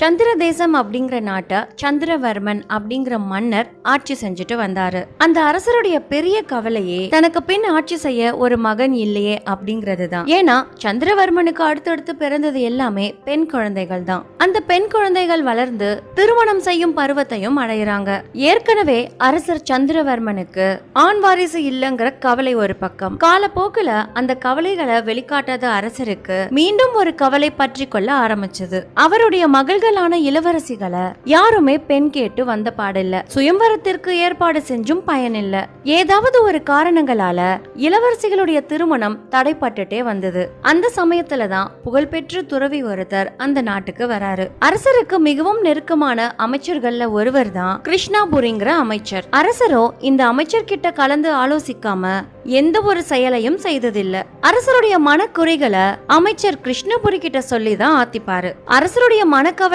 சந்திர தேசம் அப்படிங்கிற நாட்டை சந்திரவர்மன் அப்படிங்கிற மன்னர் ஆட்சி செஞ்சுட்டு வந்தாரு. அந்த அரசருடைய பெரிய கவலையே தனக்கு பின் ஆட்சி செய்ய ஒரு மகன் இல்லையே அப்படிங்கிறது தான் ஏன்னா சந்திரவர்மனுக்கு அடுத்தடுத்து பிறந்தது எல்லாமே பெண் குழந்தைகள் தான். அந்த பெண் குழந்தைகள் வளர்ந்து திருமணம் செய்யும் பருவத்தையும் அடையிறாங்க. ஏற்கனவே அரசர் சந்திரவர்மனுக்கு ஆண் வாரிசு இல்லைங்கிற கவலை ஒரு பக்கம். காலப்போக்குல அந்த கவலைகளை வெளிக்காட்டாத அரசருக்கு மீண்டும் ஒரு கவலை பற்றி கொள்ள ஆரம்பிச்சது. அவருடைய மகள்கள் பெண்களான இளவரசிகளை யாருமே பெண் கேட்டு வந்த பாடில்ல. சுயம்பரத்திற்கு ஏற்பாடு செஞ்சும் பயனில்ல. ஏதாவது ஒரு காரணங்களால இளவரசிகளுடைய திருமணம் தடைப்பட்டுட்டே வந்தது. அந்த சமயத்துலதான் புகழ்பெற்ற துறவி ஒருத்தர் அந்த நாட்டுக்கு வராரு. அரசருக்கு மிகவும் நெருக்கமான அமைச்சர்கள்ல ஒருவர் தான் கிருஷ்ணாபுரிங்கிற அமைச்சர். அரசரோ இந்த அமைச்சர் கிட்ட கலந்து ஆலோசிக்காம எந்த ஒரு செயலையும் செய்ததில்ல. அரசருடைய மனக்குறைகளை அமைச்சர் கிருஷ்ணபுரி கிட்ட சொல்லி தான் ஆத்திப்பாரு. அரசருடைய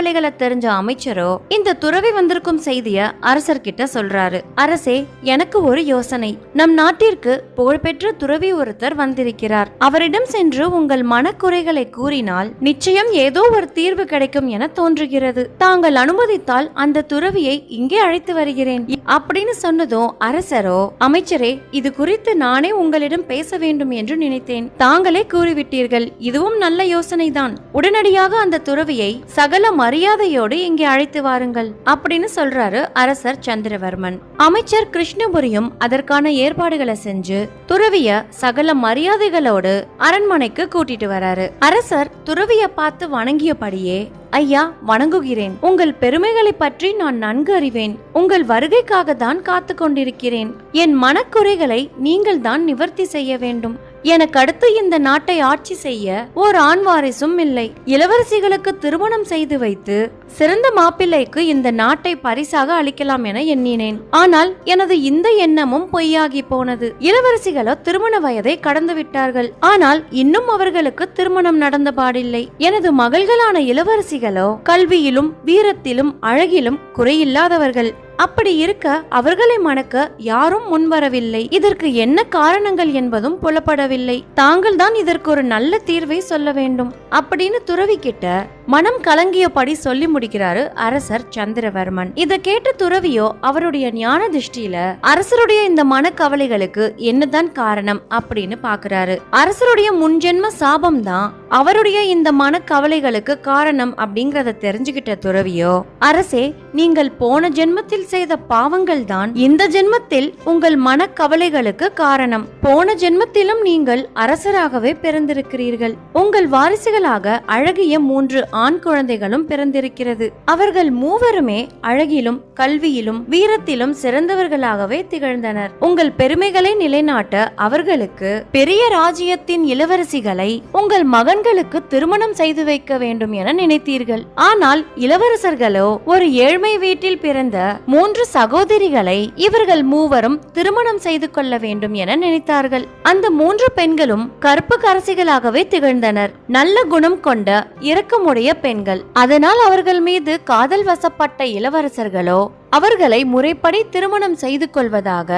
கவலைகளை தெரிஞ்ச அமைச்சரோ இந்த துறவி வந்திருக்கும் செய்திய அரசர்கிட்ட சொல்றாரு. அரசே எனக்கு ஒரு யோசனை. நம் நாட்டிற்கு புகழ்பெற்ற துறவி ஒருத்தர் வந்திருக்கிறார். அவரிடம் சென்று உங்கள் மனக்குறைகளை கூறினால் நிச்சயம் ஏதோ ஒரு தீர்வு கிடைக்கும் என தோன்றுகிறது. தாங்கள் அனுமதித்தால் அந்த துறவியை இங்கே அழைத்து வருகிறேன். அப்படின்னு சொன்னதும் அரசரோ அமைச்சரே இது குறித்து நானே உங்களிடம் பேச வேண்டும் என்று நினைத்தேன். தாங்களே கூறிவிட்டீர்கள். இதுவும் நல்ல யோசனைதான். உடனடியாக அந்த துறவியை சகல மரியாதையோடு இங்கே அழைத்து வாருங்கள் அப்படின்னு சொல்றாரு அரசர் சந்திரவர்மன். அமைச்சர் கிருஷ்ணபுரியும் அதற்கான ஏற்பாடுகளை செஞ்சு துறவிய சகல மரியாதைகளோடு அரண்மனைக்கு கூட்டிட்டு வராரு. அரசர் துறவிய பார்த்து வணங்கியபடியே ஐயா வணங்குகிறேன். உங்கள் பெருமைகளை பற்றி நான் நன்கு அறிவேன். உங்கள் வருகைக்காக தான் காத்து கொண்டிருக்கிறேன். என் மனக்குறைகளை நீங்கள் தான் நிவர்த்தி செய்ய வேண்டும். எனக்கு அடுத்து இந்த நாட்டை ஆட்சி செய்ய ஓர் ஆண் வாரிசும் இல்லை. இளவரசிகளுக்கு திருமணம் செய்து வைத்து சிறந்த மாப்பிள்ளைக்கு இந்த நாட்டை பரிசாக அளிக்கலாம் என எண்ணினேன். ஆனால் எனது இந்த எண்ணமும் பொய்யாகி போனது. இளவரசிகளோ திருமண வயதை கடந்து விட்டார்கள். ஆனால் இன்னும் அவர்களுக்கு திருமணம் நடந்த பாடில்லை. எனது மகள்களான இளவரசிகளோ கல்வியிலும் வீரத்திலும் அழகிலும் குறையில்லாதவர்கள். அப்படி இருக்க அவர்களை மணக்க யாரும் முன்வரவில்லை. இதற்கு என்ன காரணங்கள் என்பதும் புலப்படவில்லை. தாங்கள் தான் இதற்கு ஒரு நல்ல தீர்வை சொல்ல வேண்டும். அப்படின்னு துறவி கிட்ட மனம் கலங்கியபடி சொல்லி முடிக்கிறாரு அரசர் சந்திரவர்மன். இத கேட்ட துறவியோ அவருடைய ஞான திருஷ்டியில அரசருடைய இந்த மனக்கவலைகளுக்கு என்னதான் காரணம் அப்படின்னு பாக்குறாரு. அரசருடைய முன்ஜென்ம சாபம் தான் அவருடைய இந்த மனக்கவலைகளுக்கு காரணம் அப்படிங்கறத தெரிஞ்சுகிட்ட துறவியோ அரசே நீங்கள் போன ஜென்மத்தில் செய்த பாவங்கள் தான் இந்த ஜென்மத்தில் உங்கள் மனக்கவலைகளுக்கு காரணம். போன ஜென்மத்திலும் நீங்கள் அரசராகவே பிறந்திருக்கிறீர்கள். உங்கள் வாரிசுகளாக அழகிய மூன்று ஆண் குழந்தைகளும் பிறந்திருக்கிறது. அவர்கள் மூவருமே அழகிலும் கல்வியிலும் வீரத்திலும் சிறந்தவர்களாகவே திகழ்ந்தனர். உங்கள் பெருமைகளை நிலைநாட்ட அவர்களுக்கு பெரிய ராஜ்யத்தின் இளவரசிகளை உங்கள் மகன்களுக்கு திருமணம் செய்து வைக்க வேண்டும் என நினைத்தீர்கள். ஆனால் இளவரசர்களோ ஒரு ஏழ்மை வீட்டில் பிறந்த மூன்று சகோதரிகளை இவர்கள் மூவரும் திருமணம் செய்து கொள்ள வேண்டும் என நினைத்தார்கள். அந்த மூன்று பெண்களும் கருப்பு கரசிகளாகவே திகழ்ந்தனர். நல்ல குணம் கொண்ட இரக்கமுடைய பெண்கள். அதனால் அவர்கள் மீது காதல் வசப்பட்ட இளவரசர்களோ அவர்களை முறைப்படி திருமணம் செய்து கொள்வதாக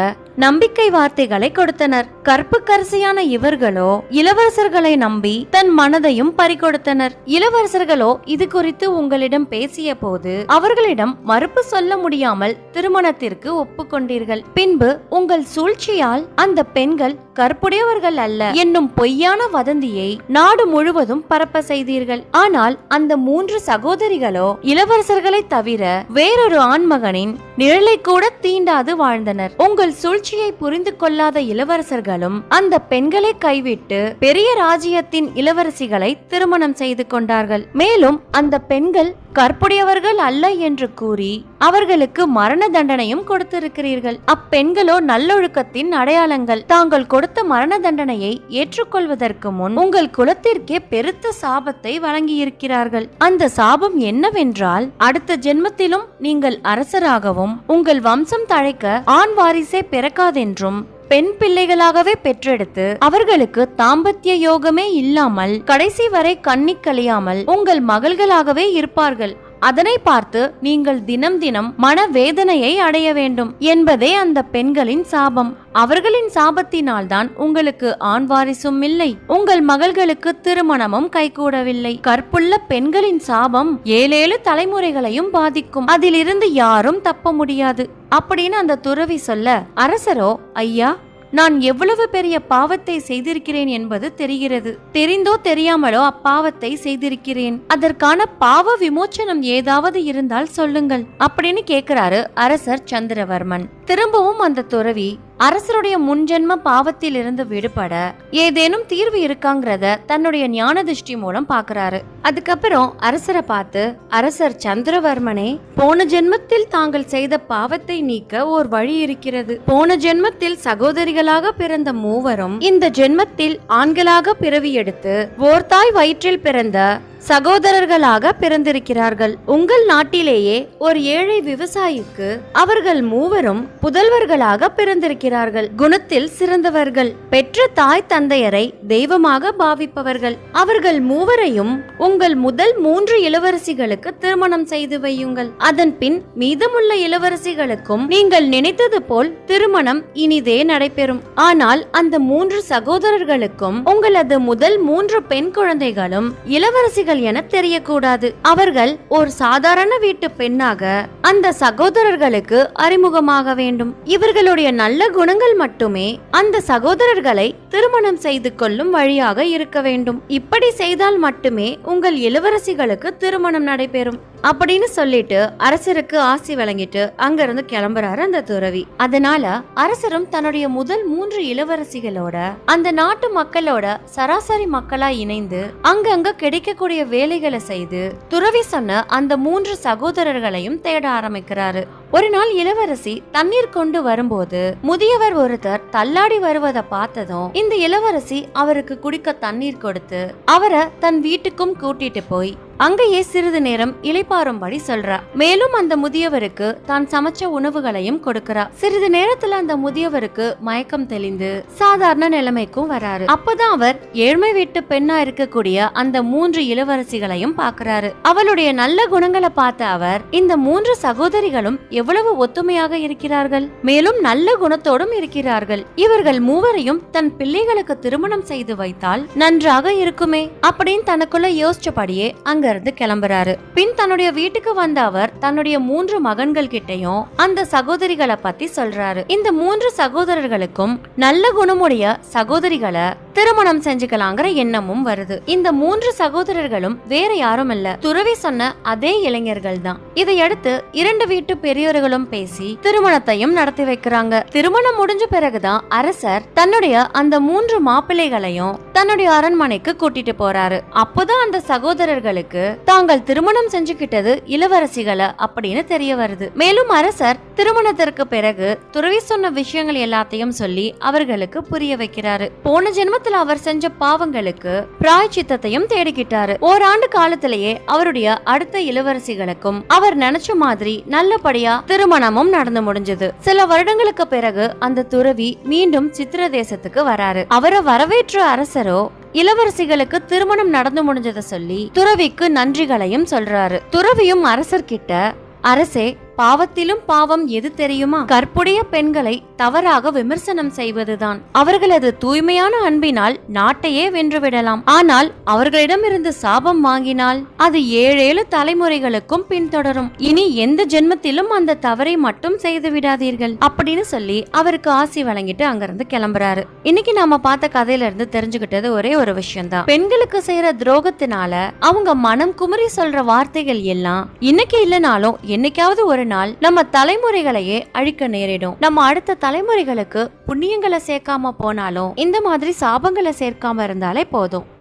நம்பிக்கை வார்த்தைகளை கொடுத்தனர். கற்புக்கரசியான இவர்களோ இளவரசர்களை நம்பி தன் மனதையும் பறிகொடுத்தனர். இளவரசர்களோ இது குறித்து உங்களிடம் பேசிய போது அவர்களிடம் மறுப்பு சொல்ல முடியாமல் திருமணத்திற்கு ஒப்புக்கொண்டீர்கள். பின்பு உங்கள் சூழ்ச்சியால் அந்த பெண்கள் கற்புடையவர்கள் அல்ல. என்னும் பொய்யான வதந்தியை நாடு முழுவதும் பரப்ப செய்தீர்கள் ஆனால் அந்த மூன்று சகோதரிகளோ இளவரசர்களை தவிர வேறொரு ஆண்மகனின் நிழலை கூட தீண்டாது வாழ்ந்தனர். உங்கள் சூழ்ச்சியை புரிந்து கொள்ளாத இளவரசர்களும் அந்த பெண்களை கைவிட்டு பெரிய ராஜ்யத்தின் இளவரசிகளை திருமணம் செய்து கொண்டார்கள். மேலும் அந்த பெண்கள் கற்புடையவர்கள் அல்ல என்று கூறி அவர்களுக்கு மரண தண்டனையும் கொடுத்திருக்கிறீர்கள். அப்பெண்களோ நல்லொழுக்கத்தின் அடையாளங்கள். தாங்கள் கொடுத்த மரண தண்டனையை ஏற்றுக்கொள்வதற்கு முன் உங்கள் குலத்திற்கே பெருத்த சாபத்தை வழங்கியிருக்கிறார்கள். அந்த சாபம் என்னவென்றால் அடுத்த ஜென்மத்திலும் நீங்கள் அரசராகவும் உங்கள் வம்சம் தழைக்க ஆண் வாரிசே பிறக்காதென்றும் பெண் பிள்ளைகளாகவே பெற்றெடுத்து அவர்களுக்கு தாம்பத்திய யோகமே இல்லாமல் கடைசி வரை கண்ணி கழியாமல் உங்கள் மகள்களாகவே இருப்பார்கள். அதனை பார்த்து நீங்கள் தினம் தினம் மனவேதனையை அடைய வேண்டும் என்பதே அந்த பெண்களின் சாபம். அவர்களின் சாபத்தினால்தான் உங்களுக்கு ஆண் வாரிசும் இல்லை. உங்கள் மகள்களுக்கு திருமணமும் கைகூடவில்லை. கற்புள்ள பெண்களின் சாபம் ஏழேழு தலைமுறைகளையும் பாதிக்கும். அதிலிருந்து யாரும் தப்ப முடியாது. அப்படின்னு அந்த துறவி சொல்ல அரசரோ ஐயா நான் எவ்வளவு பெரிய பாவத்தை செய்திருக்கிறேன் என்பது தெரிகிறது. தெரிந்தோ தெரியாமலோ அப்பாவத்தை செய்திருக்கிறேன். அதற்கான பாவ விமோச்சனம் ஏதாவது இருந்தால் சொல்லுங்கள். அப்படின்னு கேக்குறாரு அரசர் சந்திரவர்மன். திரும்பவும் அந்த துறவி அரசருடைய முன்ஜென்ம பாவத்தில் இருந்து விடுபட ஏதேனும் தீர்வு இருக்காங்கிறத தன்னுடைய ஞான திருஷ்டி மூலம் பாக்குறாரு அதுக்கப்புறம் அரசரை பார்த்து அரசர் சந்திரவர்மனே போன ஜென்மத்தில் தாங்கள் செய்த பாவத்தை நீக்க ஓர் வழி இருக்கிறது. போன ஜென்மத்தில் சகோதரிகளாக பிறந்த மூவரும் இந்த ஜென்மத்தில் ஆண்களாக பிறவி எடுத்து ஓர் தாய் வயிற்றில் பிறந்த சகோதரர்களாக பிறந்திருக்கிறார்கள். உங்கள் நாட்டிலேயே ஒரு ஏழை விவசாயிக்கு அவர்கள் மூவரும் புதல்வர்களாக பிறந்திருக்கிறார்கள். குணத்தில் சிறந்தவர்கள் பெற்ற தாய் தந்தையரை தெய்வமாக பாவிப்பவர்கள். அவர்கள் மூவரையும் உங்கள் முதல் மூன்று இளவரசிகளுக்கு திருமணம் செய்து வையுங்கள். அதன் பின் மீதமுள்ள இளவரசிகளுக்கும் நீங்கள் நினைத்தது போல் திருமணம் இனிதே நடைபெறும். ஆனால் அந்த மூன்று சகோதரர்களுக்கும் உங்களது முதல் மூன்று பெண் குழந்தைகளும் இளவரசிகள் என தெரியக்கூடாது. அவர்கள் ஒரு சாதாரண வீட்டு பெண்ணாக அந்த சகோதரர்களுக்கு அறிமுகமாக வேண்டும். இவர்களுடைய நல்ல குணங்கள் மட்டுமே அந்த சகோதரர்களை திருமணம் செய்து கொள்ளும் வழியாக இருக்க வேண்டும். இப்படி செய்தால் மட்டுமே உங்கள் இளவரசிகளுக்கு திருமணம் நடைபெறும். அப்படின்னு சொல்லிட்டு அரசருக்கு ஆசி வழங்கிட்டு அங்கிருந்து கிளம்புறாரு அந்த துறவி. அதனால அரசரும் தன்னுடைய முதல் மூன்று இளவரசிகளோட அந்த நாட்டு மக்களோட சராசரி மக்களா இணைந்து அங்கங்க கிடைக்கக்கூடிய வேலைகளை செய்து துறவி சொன்ன அந்த மூன்று சகோதரர்களையும் தேட ஆரம்பிக்கிறாரு. ஒரு நாள் இளவரசி தண்ணீர் கொண்டு வரும்போது முதியவர் ஒருத்தர் தள்ளாடி வருவதை பார்த்ததும் இந்த இளவரசி அவருக்கு குடிக்க தண்ணீர் கொடுத்து அவரை தன் வீட்டுக்கும் கூட்டிட்டு போய் அங்கேயே சிறிது நேரம் இளைப்பாறும்படி சொல்றா. மேலும் அந்த முதியவருக்கு தான் சமைச்ச உணவுகளையும் கொடுக்கறா. சிறிது நேரத்துல அந்த முதியவருக்கு மயக்கம் தெளிந்து சாதாரண நிலைமைக்கும் வராரு. அப்பதான் அவர் ஏழ்மை வீட்டு பெண்ணா இருக்கக்கூடிய அந்த மூன்று இளவரசிகளையும் பார்க்கறாரு அவளுடைய நல்ல குணங்களை பார்த்த அவர் இந்த மூன்று சகோதரிகளும் எவ்வளவு ஒத்துமையாக இருக்கிறார்கள். மேலும் நல்ல குணத்தோடும் இருக்கிறார்கள். இவர்கள் மூவரையும் தன் பிள்ளைகளுக்கு திருமணம் செய்து வைத்தால் நன்றாக இருக்குமே அப்படின்னு தனக்குள்ள யோசிச்சபடியே அங்க அங்கிருந்து கிளம்புறாரு. பின் தன்னுடைய வீட்டுக்கு வந்த அவர் தன்னுடைய மூன்று மகன்கள் கிட்டையும் அந்த சகோதரிகளை பத்தி சொல்றாரு. இந்த மூன்று சகோதரர்களுக்கும் நல்ல குணமுடைய சகோதரிகளை திருமணம் செஞ்சுக்கலாங்கிற எண்ணமும் வருது. இந்த மூன்று சகோதரர்களும் வேற யாரும் இல்ல. துறவி சொன்ன அதே இளைஞர்கள் தான். இதையடுத்து இரண்டு வீட்டு பெரியோர்களும் பேசி திருமணத்தையும் நடத்தி வைக்கிறாங்க. திருமணம் முடிஞ்ச பிறகுதான் அரசர் தன்னுடைய அந்த மூன்று மாப்பிள்ளைகளையும் தன்னுடைய அரண்மனைக்கு கூட்டிட்டு போறாரு. அப்போதான் அந்த சகோதரர்களுக்கு தாங்கள் திருமணம் செஞ்சுக்கிட்டது இளவரசிகளை அப்படின்னு தெரிய வருது. மேலும் அரசர் திருமணத்திற்கு பிறகு துறவி சொன்ன விஷயங்கள் எல்லாத்தையும் சொல்லி அவர்களுக்கு புரிய வைக்கிறாரு. போன காலத்துல அவர் செஞ்ச பாவங்களுக்கு பிராய்ச்சித்தத்தையும் தேடிக்கிட்டாரு. ஓராண்டு காலத்திலேயே அவருடைய அடுத்த இளவரசிகளுக்கும் அவர் நினைச்ச மாதிரி நல்லபடியா திருமணமும் நடந்து முடிஞ்சது. சில வருடங்களுக்கு பிறகு அந்த துறவி மீண்டும் சித்திர தேசத்துக்கு வராரு. அவரை வரவேற்ற அரசரோ இளவரசிகளுக்கு திருமணம் நடந்து முடிஞ்சதை சொல்லி துறவிக்கு நன்றிகளையும் சொல்றாரு. துறவியும் அரசர்கிட்ட அரசே பாவத்திலும் பாவம் எது தெரியுமா? கற்புடைய பெண்களை தவறாக விமர்சனம் செய்வதுதான். அவர்களது தூய்மையான அன்பினால் நாட்டையே வென்றுவிடலாம். ஆனால் அவர்களிடமிருந்து சாபம் வாங்கினால் அது ஏழேழு தலைமுறைகளுக்கும் பின்தொடரும். இனி எந்த ஜென்மத்திலும் அந்த தவறை மட்டும் செய்து விடாதீர்கள். அப்படின்னு சொல்லி அவருக்கு ஆசி வழங்கிட்டு அங்கிருந்து கிளம்புறாரு. இன்னைக்கு நாம பார்த்த கதையில இருந்து தெரிஞ்சுக்கிட்டது ஒரே ஒரு விஷயம் தான் பெண்களுக்கு செய்யற துரோகத்தினால அவங்க மனம் குமரி சொல்ற வார்த்தைகள் எல்லாம் இன்னைக்கு இல்லைனாலும் என்னைக்காவது ஒரு நாள் நம்ம தலைமுறைகளையே அழிக்க நேரிடும். நம்ம அடுத்த தலைமுறைகளுக்கு புண்ணியங்களை சேர்க்காம போனாலும் இந்த மாதிரி சாபங்களை சேர்க்காம இருந்தாலே போதும்.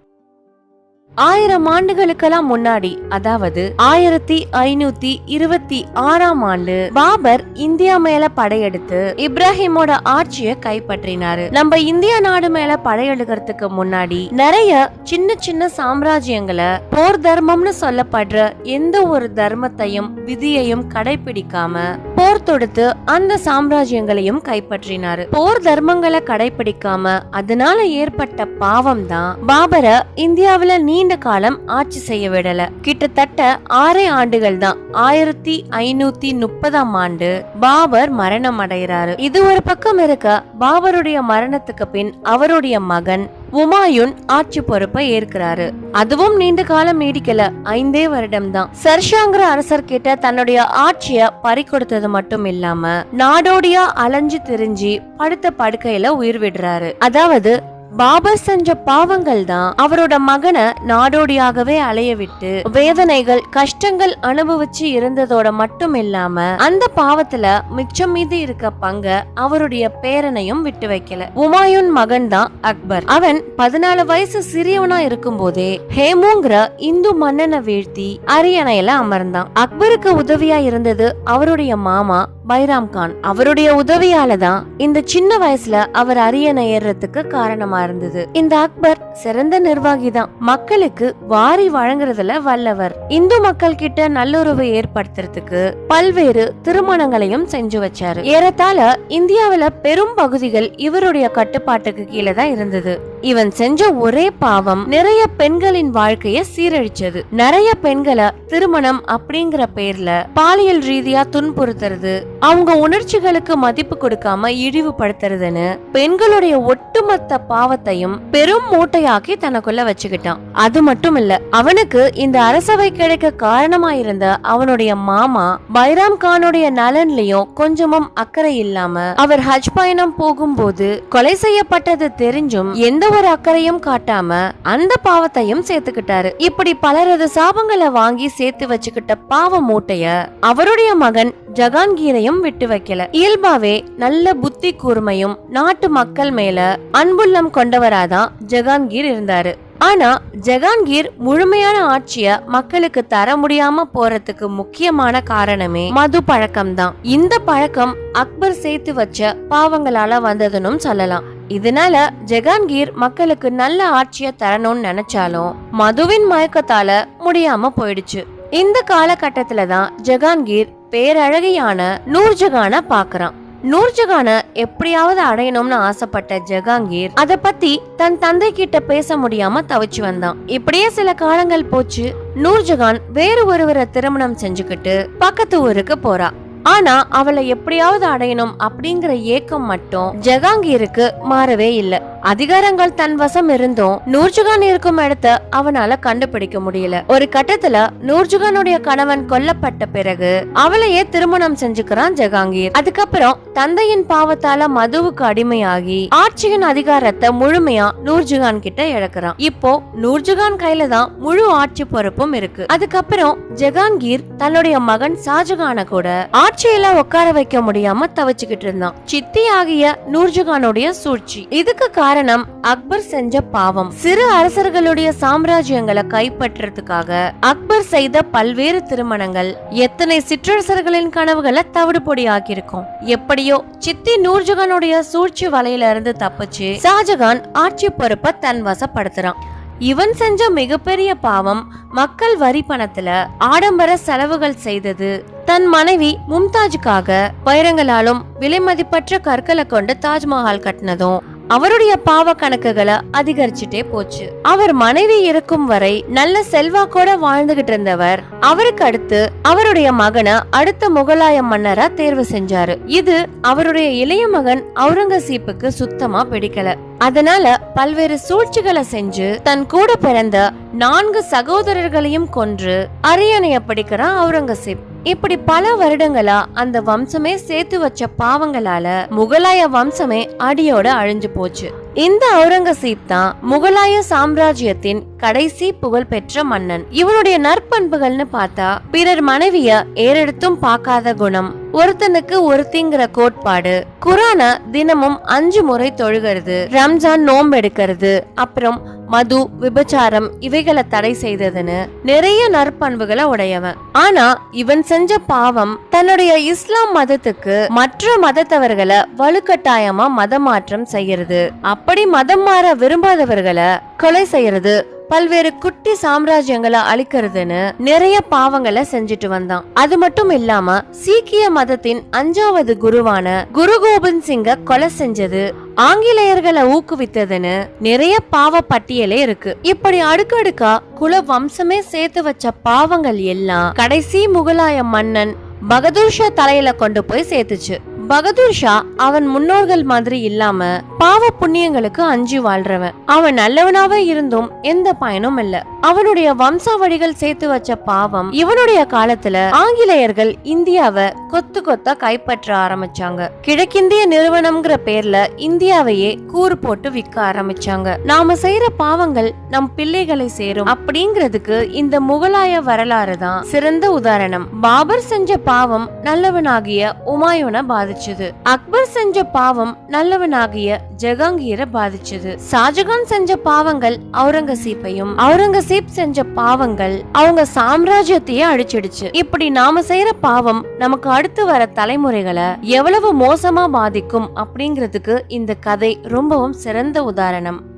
ஆயிரம் ஆண்டுகளுக்கெல்லாம் முன்னாடி அதாவது ஆயிரத்தி ஐநூத்தி இருபத்தி ஆறாம் ஆண்டு பாபர் இந்தியா மேல படையெடுத்து இப்ராஹிமோட ஆட்சியை கைப்பற்றினாரு. நம்ம இந்தியா நாடு மேல படையெடுக்கிறதுக்கு முன்னாடி நிறைய சின்ன சின்ன சாம்ராஜ்யங்களை போர் தர்மம்னு சொல்லப்படுற எந்த ஒரு தர்மத்தையும் விதியையும் கடைபிடிக்காம போர் தொடுத்து அந்த சாம்ராஜ்யங்களையும் கைப்பற்றினாரு. போர் தர்மங்களை கடைபிடிக்காம அதனால ஏற்பட்ட பாவம் தான் பாபர இந்தியாவுல நீண்ட காலம் ஆட்சி செய்ய விடல. கிட்டத்தட்ட ஆறே ஆண்டுகள் தான். ஆயிரத்தி ஐநூத்தி முப்பதாம் ஆண்டு பாபர் மரணம் அடைகிறாரு. இது ஒரு பக்கம் இருக்க பாபருடைய மரணத்துக்கு பின் அவருடைய மகன் உமாயுன் ஆட்சி பொறுப்பை ஏற்கிறாரு. அதுவும் நீண்ட காலம் நீடிக்கல. ஐந்தே வருடம் தான். சர்ஷாங்கிற அரசர் கிட்ட தன்னுடைய ஆட்சிய பறி கொடுத்தது மட்டும் இல்லாம நாடோடியா அலைஞ்சு திரிஞ்சு படுத்த படுக்கையில உயிர் விடுறாரு. அதாவது பாபர் செஞ்ச பாவங்கள் தான் அவரோட மகனை நாடோடியாகவே அலைய விட்டு வேதனைகள் கஷ்டங்கள் அனுபவிச்சு இருந்ததோட மட்டும் இல்லாம அந்த பாவத்துல மிச்சம் மீது இருக்க பங்க அவருடைய பேரனையும் விட்டு வைக்கல. உமாயுன் மகன் தான் அக்பர். அவன் பதினாலு வயசு சிறியவனா இருக்கும் போதே ஹேமுங்கிற இந்து மன்னனை வீழ்த்தி அரியணையில அமர்ந்தான். அக்பருக்கு உதவியா இருந்தது அவருடைய மாமா பைராம் கான் அவருடைய உதவியால தான் இந்த சின்ன வயசுல அவர் அரியணை ஏறுறதுக்கு காரணமா இருந்தது. இந்த அக்பர் சிறந்த நிர்வாகி தான். மக்களுக்கு வாரி வழங்குறதுல வல்லவர். இந்து மக்கள் கிட்ட நல்லுறவு ஏற்படுத்துறதுக்கு பல்வேறு திருமணங்களையும் செஞ்சு வச்சாரு. ஏறத்தாழ இந்தியாவுல பெரும் பகுதிகள் இவருடைய கட்டுப்பாட்டுக்கு கீழே தான் இருந்தது. இவன் செஞ்ச ஒரே பாவம் நிறைய பெண்களின் வாழ்க்கைய சீரழிச்சது. நிறைய பெண்களை திருமணம் அப்படிங்கிற பேர்ல பாலியல் ரீதியா துன்புறுத்துறது அவங்க உணர்ச்சிகளுக்கு மதிப்பு கொடுக்காம இழிவுபடுத்துறதுன்னு பெண்களுடைய ஒட்டுமொத்த பாவத்தையும் பெரும் மூட்டை மூட்டையாக்கி தனக்குள்ள வச்சுக்கிட்டான். அது மட்டும் இல்ல அவனுக்கு இந்த அரசவை கிடைக்க காரணமா இருந்த அவனுடைய மாமா பைராம் கானுடைய நலன்லயும் கொஞ்சமும் அக்கறை இல்லாம அவர் ஹஜ் பயணம் போகும்போது கொலை செய்யப்பட்டது தெரிஞ்சும் எந்த ஒரு அக்கறையும் காட்டாம அந்த பாவத்தையும் சேர்த்துக்கிட்டாரு. இப்படி பலரது சாபங்களை வாங்கி சேர்த்து வச்சுக்கிட்ட பாவ மூட்டைய அவருடைய மகன் ஜகான்கீரையும் விட்டு வைக்கல. இயல்பாவே நல்ல புத்தி கூர்மையும் நாட்டு மக்கள் மேல அன்புள்ளம் கொண்டவராதான் ஜகான்கீர். இருந்தாரு. ஆனா ஜகான்கீர் முழுமையான ஆட்சிய மக்களுக்கு தர முடியாம போறதுக்கு முக்கியமான காரணமே மது பழக்கம்தான். இந்த பழக்கம் அக்பர் சேர்த்து வச்ச பாவங்களால வந்ததுன்னு சொல்லலாம். இதனால ஜெகான்கீர் மக்களுக்கு நல்ல ஆட்சிய தரணும்னு நினைச்சாலும் மதுவின் மயக்கத்தால முடியாம போயிடுச்சு. இந்த காலகட்டத்துல தான் ஜகான்கீர் பேரழகியான நூர்ஜகான பாக்குறான். நூர்ஜஹானை எப்படியாவது அடையணும்னு ஆசைப்பட்ட ஜகாங்கீர் அத பத்தி தன் தந்தை கிட்ட பேச முடியாம தவிச்சு வந்தான். இப்படியே சில காலங்கள் போச்சு. நூர்ஜகான் வேறு ஒருவரை திருமணம் செஞ்சுக்கிட்டு பக்கத்து ஊருக்கு போறா. ஆனா அவளை எப்படியாவது அடையணும் அப்படிங்கிற ஏக்கம் மட்டும் ஜகாங்கீருக்கு மாறவே இல்லை. அதிகாரங்கள் தன் வசம் இருந்தும் நூர்ஜுகான் இருக்கும் இடத்த அவனால கண்டுபிடிக்க முடியல. ஒரு கட்டத்துல நூர்ஜுகானுடைய கணவன் கொல்லப்பட்ட பிறகு அவளையே திருமணம் செஞ்சுக்கிறான் ஜகாங்கீர். அதுக்கப்புறம் தந்தையின் பாவத்தால மதுவுக்கு அடிமையாகி ஆட்சியின் அதிகாரத்தை முழுமையா நூர்ஜுகான் கிட்ட இழக்கிறான். இப்போ நூர்ஜுகான் கையில தான் முழு ஆட்சி பொறுப்பும் இருக்கு. அதுக்கப்புறம் ஜகாங்கீர் தன்னுடைய மகன் ஷாஜகான கூட ஆட்சியில உட்கார வைக்க முடியாம தவிச்சுக்கிட்டு இருந்தான். சித்தி ஆகிய நூர்ஜகானுடைய சூழ்ச்சி. இதுக்கு காரணம் அக்பர் செஞ்ச பாவம். சிறு அரசர்களுடைய சாம்ராஜ்யங்களை கைப்பற்றதுக்காக அக்பர் செய்த பல்வேறு திருமணங்கள் எத்தனை சிற்றரசர்களின் கனவுகளை தவிடுபொடி ஆக்கியிருக்கும் எப்படியோ சித்தி நூர்ஜகானுடைய சூழ்ச்சி வலையில இருந்து தப்பிச்சு ஷாஜகான் ஆட்சி பொறுப்பை தன் வசப்படுத்துறான். இவன் செஞ்ச மிகப்பெரிய பாவம் மக்கள் வரி பணத்துல ஆடம்பர செலவுகள் செய்தது தன் மனைவி மும்தாஜுக்காக வைரங்களாலும் விலைமதிப்பற்ற கற்களை கொண்டு தாஜ்மஹால் கட்டினதும் அவருடைய பாவ கணக்குகளை அதிகரிச்சுட்டே போச்சு. அவர் மனைவி இருக்கும் வரை நல்ல செல்வாக்கோட வாழ்ந்துகிட்டு இருந்தவர். அவருக்கு அடுத்து அவருடைய மகனை அடுத்த முகலாய மன்னரா தேர்வு செஞ்சாரு. இது அவருடைய இளைய மகன் அவுரங்கசீப்புக்கு சுத்தமா பிடிக்கல. அதனால பல்வேறு சூழ்ச்சிகளை செஞ்சு தன் கூட பிறந்த நான்கு சகோதரர்களையும் கொன்று அரியணைய பிடிக்கிறான் அவுரங்கசீப். இப்படி பல வருடங்களா அந்த வம்சமே சேர்த்து வச்ச பாவங்களால முகலாய வம்சமே அடியோட அழிஞ்சு போச்சு. இந்த அவுரங்கசீப் தான் முகலாய சாம்ராஜ்யத்தின் கடைசி புகழ் பெற்ற மன்னன். இவனுடைய நற்பண்புகள்னு பார்த்தா பிறர் மனைவிய ஏறெடுத்தும் பார்க்காத குணம் ஒருத்தனுக்கு ஒருத்திங்கிற கோட்பாடு குரான தினமும் அஞ்சு முறை தொழுகிறது ரம்ஜான் நோம்பெடுக்கிறது அப்புறம் மது விபச்சாரம் இவைகளை தடை செய்ததுன்னு நிறைய நற்பண்புகளை உடையவன். ஆனா இவன் செஞ்ச பாவம் தன்னுடைய இஸ்லாம் மதத்துக்கு மற்ற மதத்தவர்களை வலுக்கட்டாயமா மதமாற்றம் செய்யறது. அப்படி மதம் மாற விரும்பாதவர்களை கொலை செய்யறது. பல்வேறு குட்டி சாம்ராஜ்யங்களை அழிக்கிறதுன்னு நிறைய பாவங்களை செஞ்சுட்டு வந்தான். அது மட்டும் இல்லாம சீக்கிய மதத்தின் அஞ்சாவது குருவான குரு கோபிந்த் சிங்க கொலை செஞ்சது ஆங்கிலேயர்களை ஊக்குவித்ததுன்னு நிறைய பாவ பட்டியலே இருக்கு. இப்படி அடுக்கடுக்கா குல வம்சமே சேர்த்து வச்ச பாவங்கள் எல்லாம் கடைசி முகலாய மன்னன் பகதூர் ஷா தலையில கொண்டு போய் சேர்த்துச்சு. பகதூர் ஷா அவன் முன்னோர்கள் மாதிரி இல்லாம பாவ புண்ணியங்களுக்கு அஞ்சு வாழ்றவன். அவன் நல்லவனாவே இருந்தும் எந்த பயனும் இல்லை. அவனுடைய வம்சாவழிகள் சேர்த்து வச்ச பாவம் இவனுடைய காலத்துல ஆங்கிலேயர்கள் இந்தியாவை கொத்து கொத்தா கைப்பற்ற ஆரம்பிச்சாங்க. கிழக்கிந்திய நிறுவனம்ங்கிற பேர்ல இந்தியாவையே கூறு போட்டு விற்க ஆரம்பிச்சாங்க. நாம செய்யற பாவங்கள் நம் பிள்ளைகளை சேரும் அப்படிங்கிறதுக்கு இந்த முகலாய வரலாறு தான் சிறந்த உதாரணம். பாபர் செஞ்ச பாவம் நல்லவனாகிய உமாயூனை பாதிச்சது. அக்பர் செஞ்ச பாவம் நல்லவனாகிய ஜஹாங்கீரை பாதிச்சது. ஷாஜகான் செஞ்ச பாவங்கள் அவுரங்கசீப்பையும் அவுரங்கசீப் செஞ்ச பாவங்கள் அவங்க சாம்ராஜ்யத்தையே அழிச்சிடுச்சு. இப்படி நாம செய்யற பாவம் நமக்கு அடுத்து வர தலைமுறைகளை எவ்வளவு மோசமா பாதிக்கும் அப்படிங்கிறதுக்கு இந்த கதை ரொம்பவும் சிறந்த உதாரணம்.